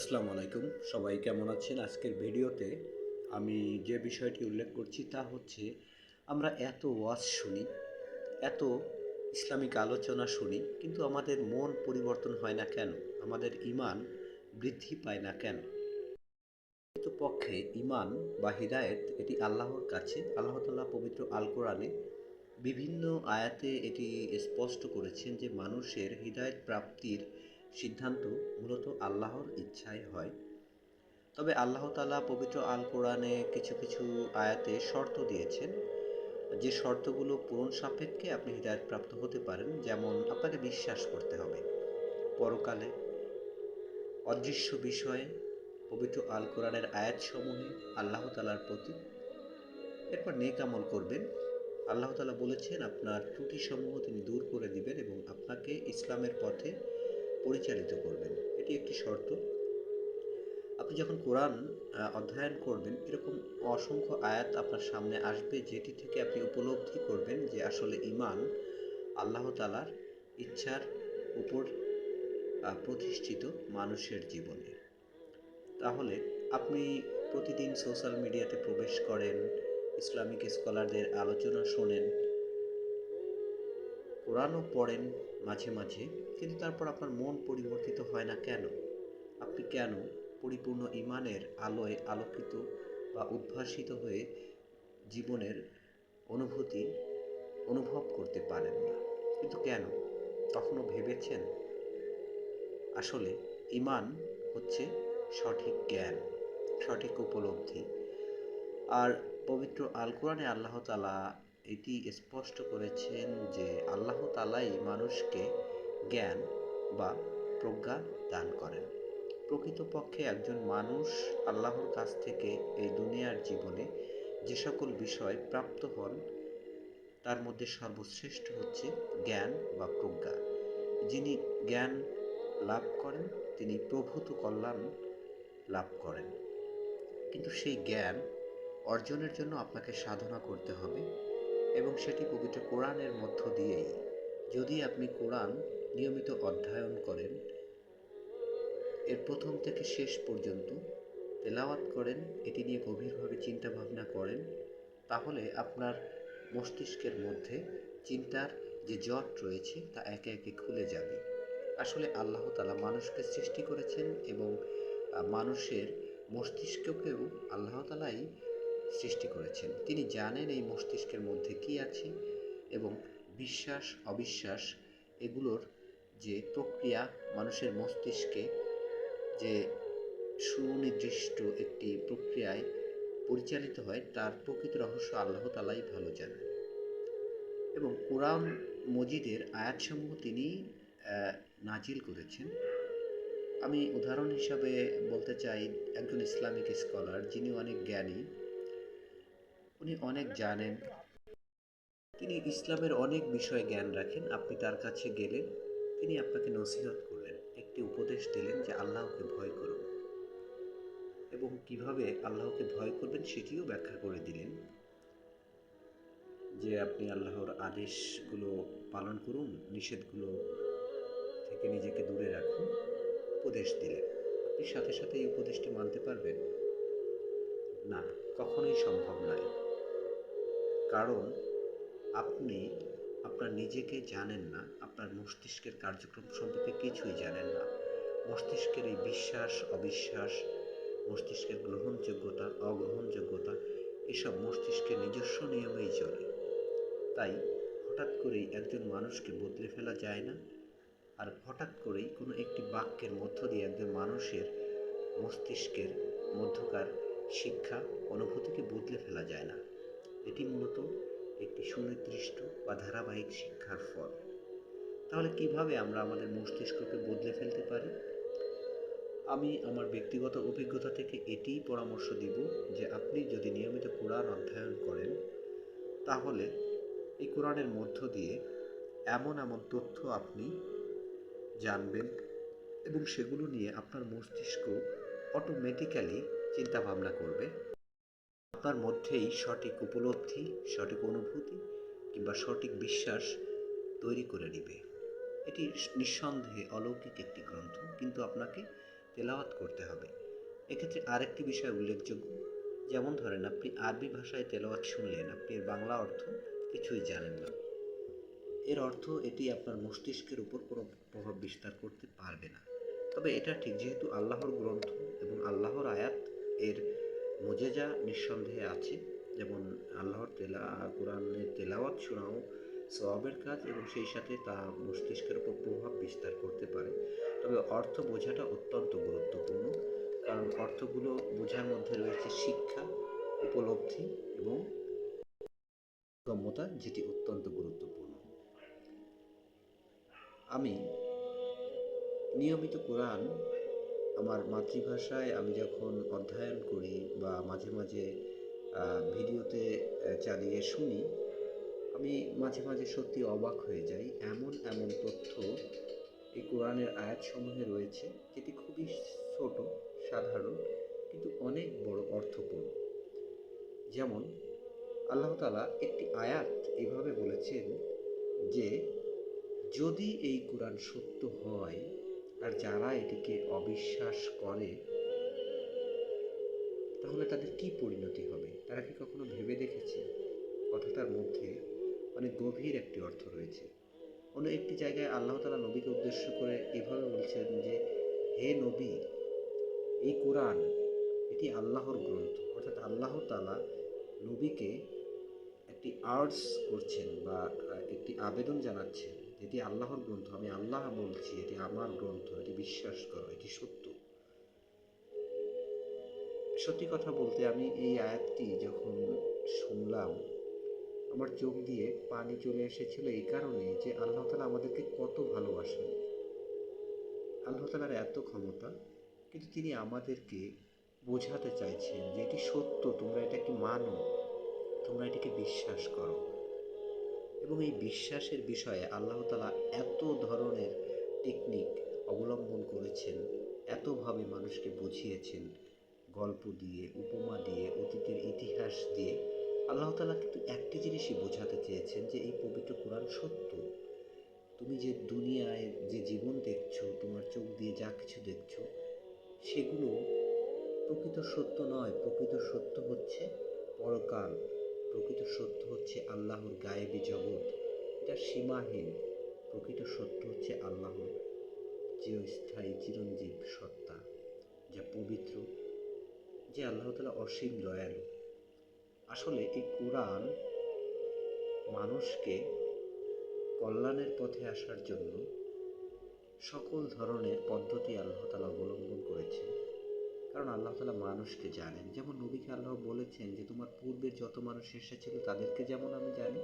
আসসালামু আলাইকুম। সবাই কেমন আছেন? আজকের ভিডিওতে আমি যে বিষয়টি উল্লেখ করছি তা হচ্ছে, আমরা এত ওয়াজ শুনি, এত ইসলামিক আলোচনা শুনি, কিন্তু আমাদের মন পরিবর্তন হয় না কেন? আমাদের ইমান বৃদ্ধি পায় না কেন? পক্ষে ইমান বা হিদায়েত, এটি আল্লাহর কাছে, আল্লাহ তাল্লাহ পবিত্র আল কোরআনে বিভিন্ন আয়াতে এটি স্পষ্ট করেছেন যে মানুষের হৃদায়ত প্রাপ্তির সিদ্ধান্ত মূলত আল্লাহর ইচ্ছায় হয়। তবে আল্লাহ তালা পবিত্র আল কোরআনে কিছু কিছু আয়াতে শর্ত দিয়েছেন। যে শর্তগুলো পূরণ সাপেক্ষে আপনি হৃদায়ত প্রাপ্ত হতে পারেন, যেমন আপনাকে বিশ্বাস করতে হবে। পরকালে অদৃশ্য বিষয়ে পবিত্র আল কোরআনের আয়াতসমূহে আল্লাহ তালার প্রতি এরপর নেক আমল করবেন। আল্লাহ তালা বলেছেন, আপনার ত্রুটিসমূহ তিনি দূর করে দিবেন এবং আপনাকে ইসলামের পথে পরিচালিত করবেন। এটি একটি শর্ত। আপনি যখন কোরআন অধ্যয়ন করবেন, এরকম অসংখ্য আয়াত আপনার সামনে আসবে, যেটি থেকে আপনি উপলব্ধি করবেন যে আসলে ইমান আল্লাহ তালার ইচ্ছার উপর প্রতিষ্ঠিত মানুষের জীবনে। তাহলে আপনি প্রতিদিন সোশ্যাল মিডিয়াতে প্রবেশ করেন, ইসলামিক স্কলারদের আলোচনা শোনেন কোরআনও পড়েন মাঝে মাঝে, কিন্তু তারপর আপনার মন পরিবর্তিত হয় না কেন? আপনি কেন পরিপূর্ণ ইমানের আলোয় আলোকিত বা উদ্ভাসিত হয়ে জীবনের অনুভূতি অনুভব করতে পারেন না? কিন্তু কেন? কখনো ভেবেছেন? আসলে ইমান হচ্ছে সঠিক জ্ঞান, সঠিক উপলব্ধি। আর পবিত্র আল কোরআনে আল্লাহ তালা এটি স্পষ্ট করেছেন যে আল্লাহ তালাই মানুষকে জ্ঞান বা প্রজ্ঞা দান করেন। প্রকৃতপক্ষে একজন মানুষ আল্লাহর কাছ থেকে এই দুনিয়ার জীবনে যে সকল বিষয় প্রাপ্ত হন, তার মধ্যে সর্বশ্রেষ্ঠ হচ্ছে জ্ঞান বা প্রজ্ঞা। যিনি জ্ঞান লাভ করেন, তিনি প্রভূত কল্যাণ লাভ করেন। কিন্তু সেই জ্ঞান অর্জনের জন্য আপনাকে সাধনা করতে হবে। এবং সেটি পবিত্র কোরআনের মধ্য দিয়েই। যদি আপনি কোরআন নিয়মিত অধ্যয়ন করেন, এর প্রথম থেকে শেষ পর্যন্ত তেলাওয়াত করেন, এটি নিয়ে গভীরভাবে চিন্তা ভাবনা করেন, তাহলে আপনার মস্তিষ্কের মধ্যে চিন্তার যে জট রয়েছে তা একে একে খুলে যাবে। আসলে আল্লাহ তালা মানুষকে সৃষ্টি করেছেন এবং মানুষের মস্তিষ্ককেও আল্লাহ তালাই সৃষ্টি করেছেন। তিনি জানেন এই মস্তিষ্কের মধ্যে কি আছে এবং বিশ্বাস, অবিশ্বাস এগুলোর যে প্রক্রিয়া মানুষের মস্তিষ্কে যে সুনির্দিষ্ট একটি প্রক্রিয়ায় পরিচালিত হয়, তার প্রকৃত রহস্য আল্লাহ তালাই ভালো জানেন। এবং কোরআন মজিদের আয়াতসমূহ তিনি নাজিল করেছেন। আমি উদাহরণ হিসাবে বলতে চাই একজন ইসলামিক স্কলার যিনি অনেক জ্ঞানী। উনি অনেক জানেন। তিনি ইসলামের অনেক বিষয়ে জ্ঞান রাখেন। আপনি তার কাছে গেলেন, তিনি আপনাকে নসিহত করলেন, একটি উপদেশ দিলেন যে আল্লাহকে ভয় করুন এবং কীভাবে আল্লাহকে ভয় করবেন সেটিও ব্যাখ্যা করে দিলেন যে আপনি আল্লাহর আদেশগুলো পালন করুন, নিষেধগুলো থেকে নিজেকে দূরে রাখুন, উপদেশ দিলেন। আপনি সাথে সাথে এই উপদেশটি মানতে পারবেন? না, কখনোই সম্ভব নয়। কারণ আপনি, আপনার নিজেকে জানেন না, আপনার মস্তিষ্কের কার্যক্রম সম্পর্কে কিছুই জানেন না। মস্তিষ্কের এই বিশ্বাস, অবিশ্বাস, মস্তিষ্কের গ্রহণযোগ্যতা, অগ্রহণযোগ্যতা, এসব মস্তিষ্কের নিজস্ব নিয়মেই চলে। তাই হঠাৎ করেই একজন মানুষকে বদলে ফেলা যায় না, আর হঠাৎ করেই কোনো একটি বাক্যের মধ্য দিয়ে একজন মানুষের মস্তিষ্কের মধ্যকার শিক্ষা, অনুভূতিকে বদলে ফেলা যায় না। এটি মূলত একটি সুনির্দিষ্ট বা ধারাবাহিক শিক্ষার ফল। তাহলে কীভাবে আমরা আমাদের মস্তিষ্ককে বদলে ফেলতে পারি? আমি আমার ব্যক্তিগত অভিজ্ঞতা থেকে এটিই পরামর্শ দিব যে আপনি যদি নিয়মিত কোরআন অধ্যয়ন করেন, তাহলে এই কোরআনের মধ্য দিয়ে এমন এমন তথ্য আপনি জানবেন এবং সেগুলো নিয়ে আপনার মস্তিষ্ক অটোমেটিক্যালি চিন্তা ভাবনা করবে। আপনার মধ্যেই সঠিক উপলব্ধি, সঠিক অনুভূতি কিংবা সঠিক বিশ্বাস তৈরি করে নেবে। এটি নিঃসন্দেহে অলৌকিক একটি গ্রন্থ, কিন্তু আপনাকে তেলাওয়াত করতে হবে। এক্ষেত্রে আরেকটি বিষয় উল্লেখযোগ্য। যেমন ধরেন, আপনি আরবি ভাষায় তেলাওয়াত শুনলেন, আপনি এর বাংলা অর্থ কিছুই জানেন না। এর অর্থ এটি আপনার মস্তিষ্কের উপর কোনো প্রভাব বিস্তার করতে পারবে না। তবে এটা ঠিক, যেহেতু আল্লাহর গ্রন্থ এবং আল্লাহর আয়াত এর মজেজা নিঃসন্দেহে আছে। যেমন আল্লাহর তেলা, কোরআনের তেলাওয়াত শোনাও, সওয়াবের কাজ এবং সেই সাথে তা মস্তিষ্কের উপর প্রভাব বিস্তার করতে পারে। তবে অর্থ বোঝাটা অত্যন্ত গুরুত্বপূর্ণ। কারণ অর্থগুলো বোঝার মধ্যে রয়েছে শিক্ষা, উপলব্ধি এবং গম্যতা, যেটি অত্যন্ত গুরুত্বপূর্ণ। আমি নিয়মিত কোরআন আমার মাতৃভাষায় আমি যখন অধ্যয়ন করি বা মাঝে মাঝে ভিডিওতে চালিয়ে শুনি, আমি মাঝে মাঝে সত্যি অবাক হয়ে যাই। এমন এমন তথ্য এই কোরআনের আয়াতসমূহে রয়েছে, যেটি খুবই ছোট, সাধারণ, কিন্তু অনেক বড় অর্থপূর্ণ। যেমন, আল্লাহ তালা একটি আয়াত এভাবে বলেছেন যে, যদি এই কোরআন সত্য হয় আর যারা এটিকে অবিশ্বাস করে, তাহলে তাদের কি পরিণতি হবে? তারা কি কখনো ভেবে দেখেছে? কথাটার মধ্যে অনেক গভীর একটি অর্থ রয়েছে। অন্য একটি জায়গায় আল্লাহ তালা নবীকে উদ্দেশ্য করে এভাবে বলছেন যে, হে নবী, এই কোরআন, এটি আল্লাহর গ্রন্থ। অর্থাৎ আল্লাহ তালা নবীকে একটি আর্টস করছেন বা একটি আবেদন জানাচ্ছেন। এটি আল্লাহর গ্রন্থ, আমি আল্লাহ বলছি, এটি আমার গ্রন্থ, এটি বিশ্বাস করো, এটি সত্য। সত্যি কথা বলতে আমি এই আয়াতটি যখন শুনলাম, আমার চোখ দিয়ে পানি চলে এসেছিল এই কারণে যে আল্লাহ তালা আমাদেরকে কত ভালোবাসেন। আল্লাহ তালার এত ক্ষমতা, কিন্তু তিনি আমাদেরকে বোঝাতে চাইছেন যে এটি সত্য, তোমরা এটাকে মানো, তোমরা এটিকে বিশ্বাস করো। এবং এই বিশ্বাসের বিষয়ে আল্লাহ তালা এত ধরনের টেকনিক অবলম্বন করেছেন এতভাবে মানুষকে বুঝিয়েছেন, গল্প দিয়ে, উপমা দিয়ে, অতীতের ইতিহাস দিয়ে, আল্লাহ তালা কিন্তু একটি জিনিসই বোঝাতে চেয়েছেন যে এই পবিত্র কোরআন সত্য। তুমি যে দুনিয়ায় যে জীবন দেখছ, তোমার চোখ দিয়ে যা কিছু দেখছ, সেগুলো প্রকৃত সত্য নয়, প্রকৃত সত্য হচ্ছে পরকাল। প্রকৃত সত্য হচ্ছে আল্লাহর গায়েবি জগৎ। এটা সীমাহীন। প্রকৃত সত্য হচ্ছে আল্লাহর চিরস্থায়ী চিরঞ্জীব সত্তা, যা পবিত্র, যে আল্লাহ তালা অসীম দয়ালু। আসলে এই কোরআন মানুষকে কল্যাণের পথে আসার জন্য সকল ধরনের পদ্ধতি আল্লাহ তালা অবলম্বন করেছে কারণ আল্লাহ তালা মানুষকে জানেন। যেমন নবীকে আল্লাহ বলেছেন যে, তোমার পূর্বে যত মানুষ এসেছিল তাদেরকে যেমন আমি জানি,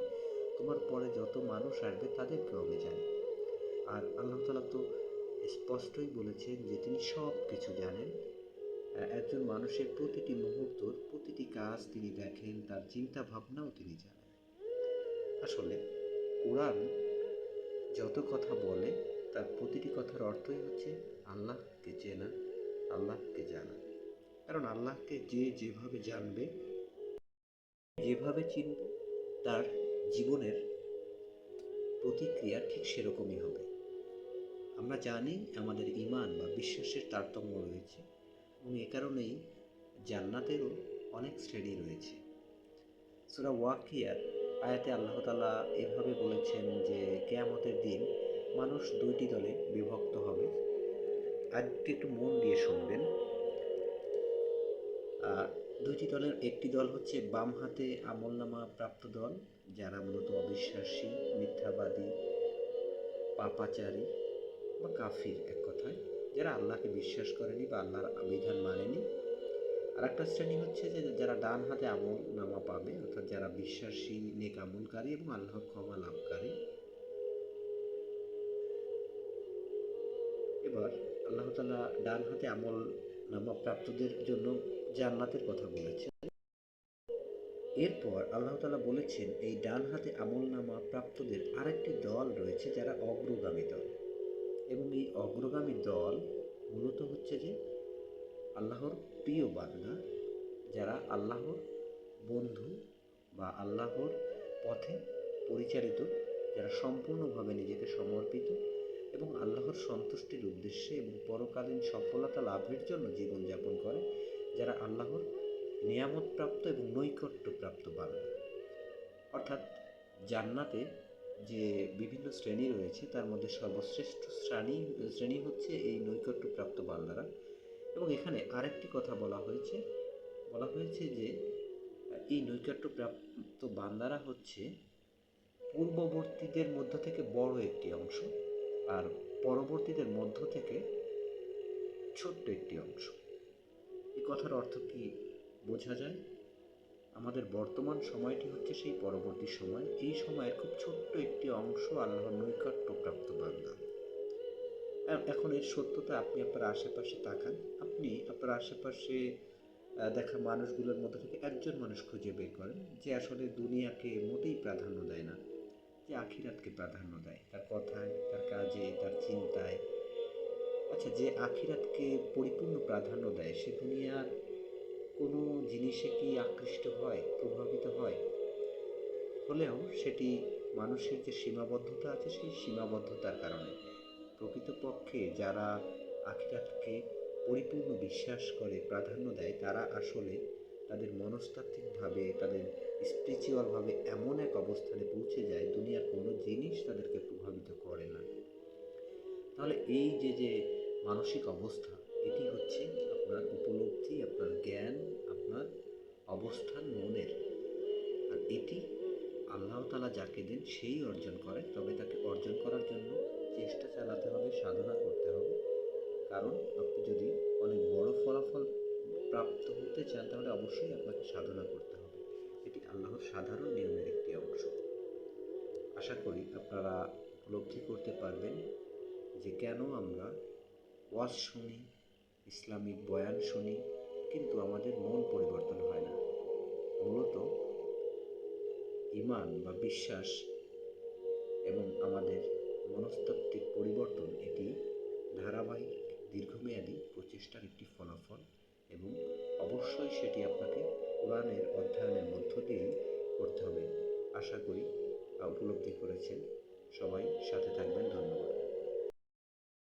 তোমার পরে যত মানুষ আসবে, তাদেরকেও আমি জানি। আর আল্লাহ তালা তো স্পষ্টই বলেছেন যে, তিনি সব কিছু জানেন একজন মানুষের প্রতিটি মুহূর্তর প্রতিটি কাজ তিনি দেখেন, তার চিন্তা ভাবনাও তিনি জানেন। আসলে কোরআন যত কথা বলে, তার প্রতিটি কথার অর্থই হচ্ছে আল্লাহকে চেনা। আল্লাহকে জানা কারণ আল্লাহকে যে যেভাবে জানবে, যেভাবে চিনবে, তার জীবনের প্রতিক্রিয়া ঠিক সেরকমই হবে। আমরা জানি আমাদের ইমান বা বিশ্বাসের তারতম্য রয়েছে এবং এ কারণেই জান্নাতেরও অনেক শ্রেণি রয়েছে। সুরা ওয়াকিয়ার আয়াতে আল্লাহ তালা এভাবে বলেছেন যে, কেয়ামতের দিন মানুষ দুইটি দলে বিভক্ত আজকে একটু মন দিয়ে শুনবেন। দুইটি দলের একটি দল হচ্ছে বাম হাতে আমলনামা প্রাপ্ত দল, যারা মূলত অবিশ্বাসী, মিথ্যাবাদী, পাপাচারী বা কাফির এক কথায়, যারা আল্লাহকে বিশ্বাস করেনি বা আল্লাহর বিধান মানেনি। আর একটা শ্রেণি হচ্ছে যে যারা ডান হাতে আমল নামা পাবে, অর্থাৎ যারা বিশ্বাসী, নেক আমলকারী এবং আল্লাহর ক্ষমা লাভকারী। এবার আল্লাহ তালা ডান হাতে আমল নামা প্রাপ্তদের জন্য জান্নাতের কথা বলেছেন। এরপর আল্লাহ তালা বলেছেন, এই ডান হাতে আমল নামা প্রাপ্তদের আরেকটি দল রয়েছে যারা অগ্রগামী দল। এবং এই অগ্রগামী দল মূলত হচ্ছে যে আল্লাহর প্রিয় বান্দা, যারা আল্লাহর বন্ধু বা আল্লাহর পথে পরিচালিত, যারা সম্পূর্ণভাবে নিজেকে সমর্পিত এবং আল্লাহর সন্তুষ্টির উদ্দেশ্যে এবং পরকালীন সফলতা লাভের জন্য জীবনযাপন করে, যারা আল্লাহর নিয়ামতপ্রাপ্ত এবং নৈকট্যপ্রাপ্ত বান্দা। অর্থাৎ জান্নাতে যে বিভিন্ন শ্রেণি রয়েছে, তার মধ্যে সর্বশ্রেষ্ঠ শ্রেণি শ্রেণি হচ্ছে এই নৈকট্যপ্রাপ্ত বান্দারা। এবং এখানে আরেকটি কথা বলা হয়েছে বলা হয়েছে যে এই নৈকট্যপ্রাপ্ত বান্দারা হচ্ছে পূর্ববর্তীদের মধ্য থেকে বড় একটি অংশ। আর পরবর্তীদের মধ্য থেকে ছোট্ট একটি অংশ। এই কথার অর্থ কি বোঝা যায়? আমাদের বর্তমান সময়টি হচ্ছে সেই পরবর্তী সময়। এই সময়ের খুব ছোট্ট একটি অংশ আল্লাহর নৈকট্যপ্রাপ্ত বান্দা। এ- এখন এর সত্যতা আপনি আপনার আশেপাশে তাকান। আপনি আপনার আশেপাশে দেখা মানুষগুলোর মধ্যে থেকে একজন মানুষ খুঁজে বের করেন। যে আসলে দুনিয়াকে মোটেই প্রাধান্য দেয় না। যে আখিরাতকে প্রাধান্য দেয়। তার কথায়, তার কাজে, তার চিন্তায়। আচ্ছা যে আখিরাতকে পরিপূর্ণ প্রাধান্য দেয়, সে দুনিয়ার কোনো জিনিসে কি আকৃষ্ট হয়, প্রভাবিত হয়? হলেও সেটি মানুষের যে সীমাবদ্ধতা আছে, সেই সীমাবদ্ধতার কারণে। প্রকৃতপক্ষে যারা আখিরাতকে পরিপূর্ণ বিশ্বাস করে, প্রাধান্য দেয়, তারা আসলে তাদের মনস্তাত্ত্বিকভাবে, তাদের স্পিরিচুয়ালভাবে এমন এক অবস্থানে পৌঁছে যায়, দুনিয়ার কোনো জিনিস তাদেরকে প্রভাবিত করে না। তাহলে এই যে যে মানসিক অবস্থা, এটি হচ্ছে আপনার উপলব্ধি, আপনার জ্ঞান, আপনার অবস্থান মনের। আর এটি আল্লাহ তালা যাকে দেন, সেই অর্জন করে, তবে তাকে অর্জন করার জন্য চান তাহলে অবশ্যই আপনাকে সাধনা করতে হবে। এটি আল্লাহর সাধারণ নিয়মের একটি অংশ। আশা করি আপনারা উপলব্ধি করতে পারবেন যে কেন আমরা ওয়াজ শুনি, ইসলামিক বয়ান শুনি, কিন্তু আমাদের মন পরিবর্তন হয় না। মূলত ইমান বা বিশ্বাস এবং আমাদের মনস্তাত্ত্বিক পরিবর্তন এটি ধারাবাহিক, দীর্ঘমেয়াদী প্রচেষ্টার একটি ফলাফল। এবং অবশ্যই সেটি আপনাকে কোরআনের অধ্যয়নের মধ্য দিয়েই করতে হবে। আশা করি উপলব্ধি করেছেন। সবাই সাথে থাকবেন। ধন্যবাদ।